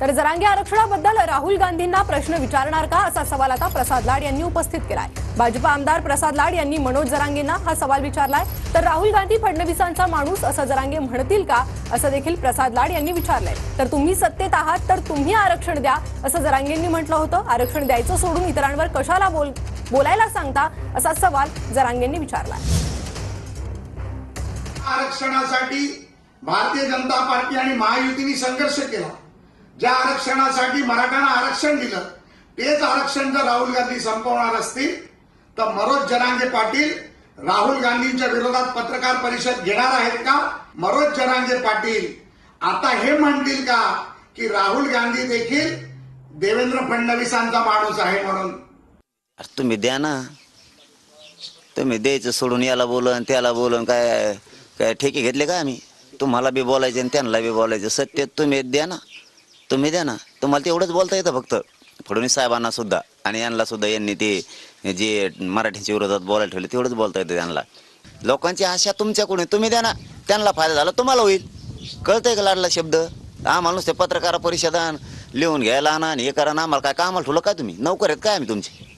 तर जरांगे आरक्षणाबद्दल राहुल गांधींना प्रश्न विचारणार का असा सवाल आता प्रसाद लाड यांनी उपस्थित केलाय. भाजपा आमदार प्रसाद लाड यांनी मनोज जरांगेंना हा सवाल विचारलाय. तर राहुल गांधी फडणवीसांचा माणूस असं जरांगे म्हणतील का असं देखील प्रसाद लाड यांनी विचारलंय. तर तुम्ही सत्तेत आहात तर तुम्ही आरक्षण द्या असं जरांगेंनी म्हटलं होतं. आरक्षण द्यायचं सोडून इतरांवर कशाला बोल बोलायला सांगता असा सवाल जरांगेंनी विचारलाय. आरक्षणासाठी भारतीय जनता पार्टी आणि महायुतीने संघर्ष केला. ज्या आरक्षणासाठी मराठ्यांना आरक्षण दिलं तेच आरक्षण जर राहुल गांधी संपवणार असतील तर मनोज जनांगे पाटील राहुल गांधींच्या विरोधात पत्रकार परिषद घेणार आहेत का? मनोज जनांगे पाटील आता हे म्हणतील का की राहुल गांधी देखील देवेंद्र फडणवीसांचा माणूस आहे म्हणून? तुम्ही द्या ना. तुम्ही द्यायचं सोडून याला बोलन त्याला बोलन काय काय ठेके घेतले का आम्ही? तुम्हाला बी बोलायचे आणि त्यांना बी बोलायचं. सत्य तुम्ही द्या ना. तुम्ही द्या ना. तुम्हाला तेवढंच बोलता येतं फक्त. फडणवीस साहेबांना सुद्धा आणि यांना सुद्धा यांनी ते जे मराठीच्या विरोधात बोलायला ठेवले तेवढंच बोलता येतं त्यांना. लोकांची आशा तुमच्याकडून तुम्ही द्या ना. त्यांना फायदा झाला तुम्हाला होईल. कळतंय का लाडला शब्द? आम्हाला नुसते पत्रकार परिषदान लिहून घ्यायला आणा आणि हे करा ना. आम्हाला काय कामाला ठेवलं? काय तुम्ही? नोकर आहेत काय आम्ही तुमचे?